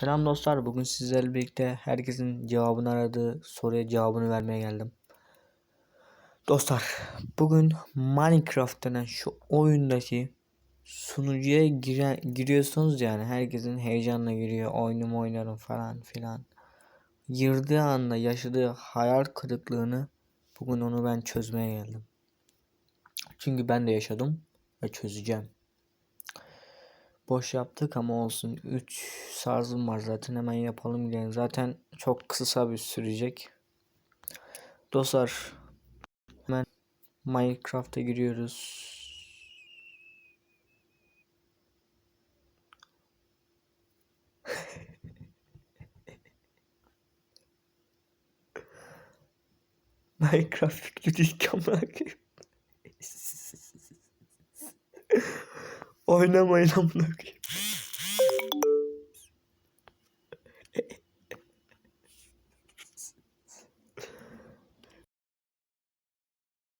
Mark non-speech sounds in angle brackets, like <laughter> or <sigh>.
Selam dostlar. Bugün sizlerle birlikte herkesin cevabını aradığı soruya cevabını vermeye geldim. Dostlar, bugün Minecraft denen şu oyundaki sunucuya gire, giriyorsunuz yani herkesin heyecanla giriyor, oyunumu oynarım falan filan. Girdiği anda yaşadığı hayal kırıklığını bugün onu ben çözmeye geldim. Çünkü ben de yaşadım ve çözeceğim. Boş yaptık ama olsun. 3 sarzım var zaten hemen yapalım gidelim. Zaten çok kısa bir sürecek. Dostlar hemen Minecraft'a giriyoruz. <laughs> Minecraft yüklü değil amına Oynamayın amına koyayım.